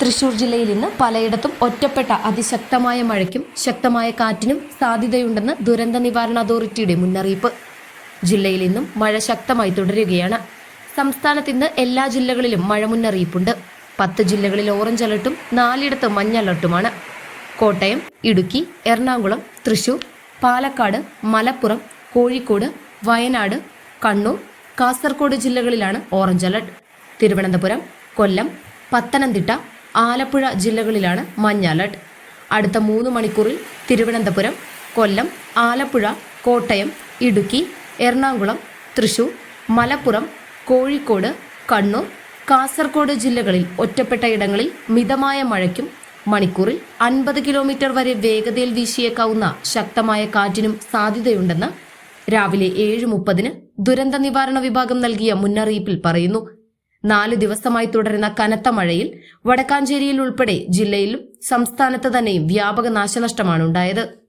തൃശൂർ ജില്ലയിൽ ഇന്ന് പലയിടത്തും ഒറ്റപ്പെട്ട അതിശക്തമായ മഴയ്ക്കും ശക്തമായ കാറ്റിനും സാധ്യതയുണ്ടെന്ന് ദുരന്ത നിവാരണ അതോറിറ്റിയുടെ മുന്നറിയിപ്പ്. ജില്ലയിൽ ഇന്നും മഴ ശക്തമായി തുടരുകയാണ്. സംസ്ഥാനത്ത് ഇന്ന് എല്ലാ ജില്ലകളിലും മഴ മുന്നറിയിപ്പുണ്ട്. പത്ത് ജില്ലകളിൽ ഓറഞ്ച് അലർട്ടും നാലിടത്ത് മഞ്ഞ അലർട്ടുമാണ്. കോട്ടയം ഇടുക്കി എറണാകുളം തൃശൂർ പാലക്കാട് മലപ്പുറം കോഴിക്കോട് വയനാട് കണ്ണൂർ കാസർഗോഡ് ജില്ലകളിലാണ് ഓറഞ്ച് അലർട്ട്. തിരുവനന്തപുരം കൊല്ലം പത്തനംതിട്ട ആലപ്പുഴ ജില്ലകളിലാണ് മഞ്ഞ അലർട്ട്. അടുത്ത മൂന്ന് മണിക്കൂറിൽ തിരുവനന്തപുരം കൊല്ലം ആലപ്പുഴ കോട്ടയം ഇടുക്കി എറണാകുളം തൃശൂർ മലപ്പുറം കോഴിക്കോട് കണ്ണൂർ കാസർഗോഡ് ജില്ലകളിൽ ഒറ്റപ്പെട്ട ഇടങ്ങളിൽ മിതമായ മഴയ്ക്കും മണിക്കൂറിൽ അൻപത് കിലോമീറ്റർ വരെ വേഗതയിൽ വീശിയേക്കാവുന്ന ശക്തമായ കാറ്റിനും സാധ്യതയുണ്ടെന്ന് രാവിലെ ഏഴ് മുപ്പതിന് ദുരന്ത നിവാരണ വിഭാഗം നൽകിയ മുന്നറിയിപ്പിൽ പറയുന്നു നാല് ദിവസമായി തുടരുന്ന കനത്ത മഴയിൽ വടക്കാഞ്ചേരിയിൽ ഉൾപ്പെടെ ജില്ലയിലും സംസ്ഥാനത്ത് തന്നെയും വ്യാപക നാശനഷ്ടമാണ് ഉണ്ടായത്.